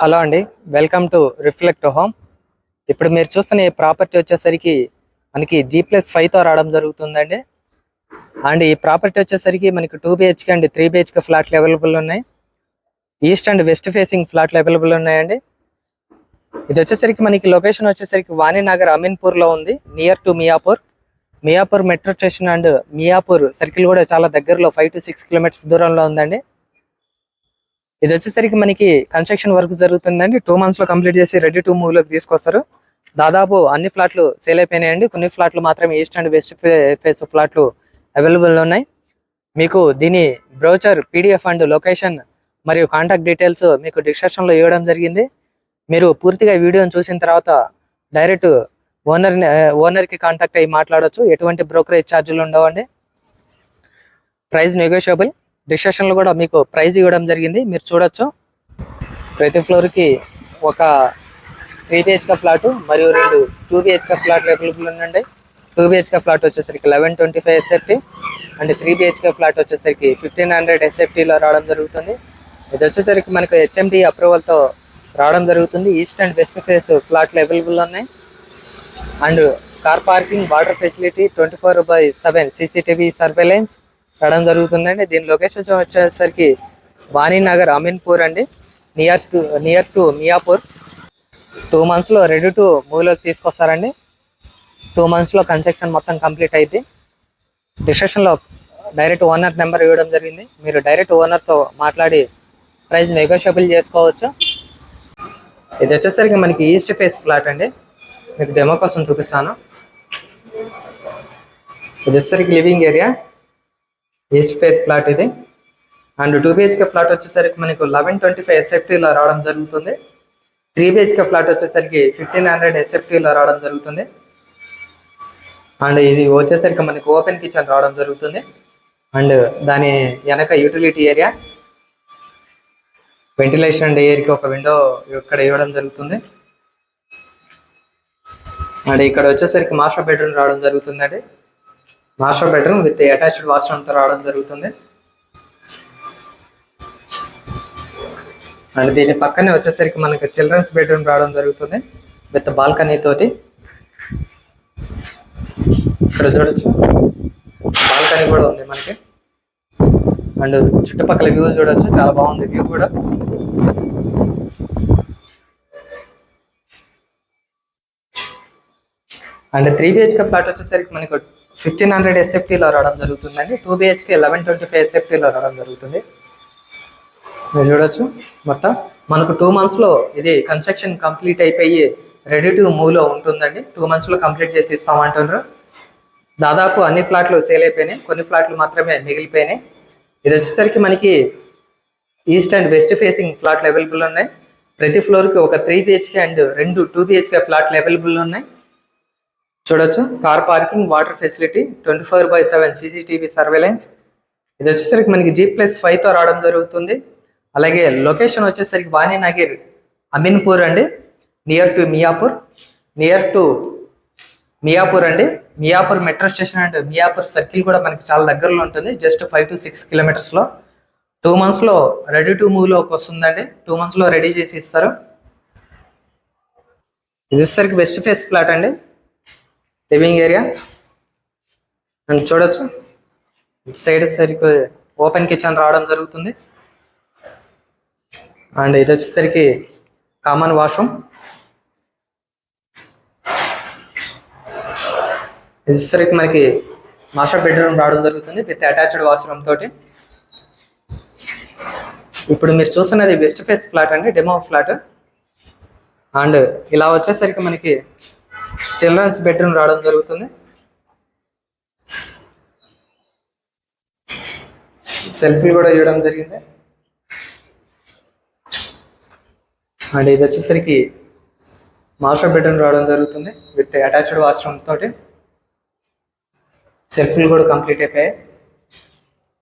Hello అండి welcome to reflect home. ఇప్పుడు మీరు చూస్తున్న ఈ ప్రాపర్టీ వచ్చేసరికి మనకి జీ ప్లస్ ఫైవ్తో రావడం జరుగుతుందండి. అండ్ ఈ ప్రాపర్టీ వచ్చేసరికి మనకి two BHK and three BHK ఫ్లాట్లు అవైలబుల్ ఉన్నాయి. ఈస్ట్ అండ్ వెస్ట్ ఫేసింగ్ ఫ్లాట్లు అవైలబుల్ ఉన్నాయండి. ఇది వచ్చేసరికి మనకి లొకేషన్ వచ్చేసరికి వాణినగర్ అమీన్పూర్లో ఉంది near to Miyapur Miyapur metro station and Miyapur circle కూడా చాలా దగ్గరలో ఫైవ్ టు సిక్స్ కిలోమీటర్స్ దూరంలో ఉందండి. ఇది వచ్చేసరికి మనకి కన్స్ట్రక్షన్ వర్క్ జరుగుతుందండి. టూ మంత్స్లో కంప్లీట్ చేసి రెడీ టు మూవ్లోకి తీసుకొస్తారు. దాదాపు అన్ని ఫ్లాట్లు సేల్ అయిపోయినాయండి. కొన్ని ఫ్లాట్లు మాత్రమే ఈస్ట్ అండ్ వెస్ట్ ఫేస్ ఫ్లాట్లు అవైలబుల్ ఉన్నాయి. మీకు దీని బ్రౌచర్ పీడిఎఫ్ అండ్ లొకేషన్ మరియు కాంటాక్ట్ డీటెయిల్స్ మీకు డిస్క్రిప్షన్లో ఇవ్వడం జరిగింది. మీరు పూర్తిగా వీడియోని చూసిన తర్వాత డైరెక్ట్ ఓనర్ ఓనర్కి కాంటాక్ట్ అయ్యి మాట్లాడవచ్చు ఎటువంటి బ్రోకరేజ్ ఛార్జీలు ఉండవండి. ప్రైస్ నెగోషియబుల్ డిస్కషన్లో కూడా మీకు ప్రైజ్ ఇవ్వడం జరిగింది. మీరు చూడొచ్చు. ప్రతి ఫ్లోర్కి ఒక త్రీ బిహెచ్కే ఫ్లాట్ మరియు రెండు టూ బిహెచ్కే ఫ్లాట్లు అవైలబుల్ ఉందండి. టూ బిహెచ్కే ఫ్లాట్ వచ్చేసరికి eleven twenty five SFT and three BHK flat వచ్చేసరికి ఫిఫ్టీన్ హండ్రెడ్ ఎస్ఎఫ్టీలో రావడం జరుగుతుంది. ఇది వచ్చేసరికి మనకు హెచ్ఎండి అప్రూవల్తో రావడం జరుగుతుంది. ఈస్ట్ అండ్ వెస్ట్ ఫేస్ ఫ్లాట్లు అవైలబుల్ ఉన్నాయి. And car parking water facility twenty four by seven CCTV surveillance రావడం జరుగుతుందండి. దీని లొకేషన్ వచ్చేసరికి వాణినగర్ అమీన్పూర్ అండి. Near to near to Miyapur. Two మంత్స్లో రెడీ టు మూవీలోకి తీసుకొస్తారండి. టూ మంత్స్లో కన్స్ట్రక్షన్ మొత్తం కంప్లీట్ అయితే డిస్క్రిప్షన్లో డైరెక్ట్ ఓనర్ నెంబర్ ఇవ్వడం జరిగింది. మీరు డైరెక్ట్ ఓనర్తో మాట్లాడి ప్రైస్ నెగోషియబుల్ చేసుకోవచ్చు. ఇది వచ్చేసరికి మనకి ఈస్ట్ ఫేస్ ఫ్లాట్ అండి. మీకు డెమో కోసం చూపిస్తాను. ఇది వచ్చేసరికి living area east face flat ఇది. అండ్ టూ బిహెచ్కే ఫ్లాట్ వచ్చేసరికి మనకు లెవెన్ ట్వంటీ ఫైవ్ ఎస్ఎఫ్టీలో రావడం జరుగుతుంది. త్రీ బిహెచ్కే ఫ్లాట్ వచ్చేసరికి ఫిఫ్టీన్ హండ్రెడ్ ఎస్ఎఫ్టీలో రావడం జరుగుతుంది. అండ్ ఇది వచ్చేసరికి మనకి ఓపెన్ కిచెన్ రావడం జరుగుతుంది. అండ్ దాని వెనక యూటిలిటీ ఏరియా వెంటిలేషన్ అండ్ ఎయిర్కి ఒక విండో ఇక్కడ ఇవ్వడం జరుగుతుంది. అండ్ ఇక్కడ వచ్చేసరికి మాస్టర్ బెడ్రూమ్ రావడం జరుగుతుందండి. మాస్టర్ బెడ్రూమ్ విత్ అటాచ్డ్ వాష్రూమ్తో రావడం జరుగుతుంది. అండ్ దీని పక్కనే వచ్చేసరికి మనకి చిల్డ్రన్స్ బెడ్రూమ్ రావడం జరుగుతుంది విత్ బాల్కనీ తోటి. ఇక్కడ చూడొచ్చు. బాల్కనీ కూడా ఉంది మనకి. అండ్ చుట్టుపక్కల వ్యూ చూడొచ్చు. చాలా బాగుంది వ్యూ కూడా. అండ్ త్రీ బిహెచ్కే ఫ్లాట్ వచ్చేసరికి మనకు ఫిఫ్టీన్ హండ్రెడ్ ఎస్ఎఫ్టీలో రావడం జరుగుతుందండి. Two BHK eleven twenty five ఎస్ఎఫ్టీలో రావడం జరుగుతుంది. మీరు చూడొచ్చు మొత్తం. మనకు టూ మంత్స్లో ఇది కన్స్ట్రక్షన్ కంప్లీట్ అయిపోయి రెడీ టు మూవ్లో ఉంటుందండి. టూ మంత్స్లో కంప్లీట్ చేసి ఇస్తామంటున్నారు. దాదాపు అన్ని ఫ్లాట్లు సేల్ అయిపోయినాయి. కొన్ని ఫ్లాట్లు మాత్రమే మిగిలిపోయినాయి. ఇది వచ్చేసరికి మనకి ఈస్ట్ అండ్ వెస్ట్ ఫేసింగ్ ఫ్లాట్లు అవైలబుల్ ఉన్నాయి. ప్రతి ఫ్లోర్కి ఒక త్రీ బిహెచ్కే అండ్ రెండు టూ బిహెచ్కే ఫ్లాట్లు అవైలబుల్ ఉన్నాయి. చూడొచ్చు. Car parking water facility twenty four by seven CCTV surveillance. ఇది వచ్చేసరికి మనకి జీ ప్లస్ ఫైవ్తో రావడం జరుగుతుంది. అలాగే లొకేషన్ వచ్చేసరికి వాణినగర్ అమీన్పూర్ అండి. Near to Miyapur. Near to Miyapur అండి. Miyapur metro station and Miyapur circle కూడా మనకి చాలా దగ్గరలో ఉంటుంది. జస్ట్ ఫైవ్ టు సిక్స్ కిలోమీటర్స్లో టూ మంత్స్లో రెడీ టు మూవ్లోకి వస్తుందండి. టూ మంత్స్లో రెడీ చేసి ఇస్తారు. ఇది వచ్చేసరికి వెస్ట్ ఫేస్ ఫ్లాట్ అండి. లివింగ్ ఏరియా అండ్ చూడొచ్చు. ఇటు సైడ్ సరికి ఓపెన్ కిచెన్ రావడం జరుగుతుంది. అండ్ ఇది వచ్చేసరికి కామన్ వాష్రూమ్ ఇది వచ్చేసరికి మనకి మాస్టర్ బెడ్రూమ్ రావడం జరుగుతుంది విత్ అటాచ్డ్ వాష్రూమ్ తోటి. ఇప్పుడు మీరు చూస్తున్నది వెస్ట్ ఫేస్ ఫ్లాట్ అండి డెమో ఫ్లాట్ అండ్ ఇలా వచ్చేసరికి మనకి చిల్డ్రన్స్ బెడ్రూమ్ రావడం జరుగుతుంది. సెల్ఫీ కూడా ఇవ్వడం జరిగింది. అండ్ ఇది వచ్చేసరికి మాస్టర్ బెడ్రూమ్ రావడం జరుగుతుంది విత్ అటాచ్డ్ వాష్రూమ్ తోటి. సెల్ఫీలు కూడా కంప్లీట్ అయిపోయాయి.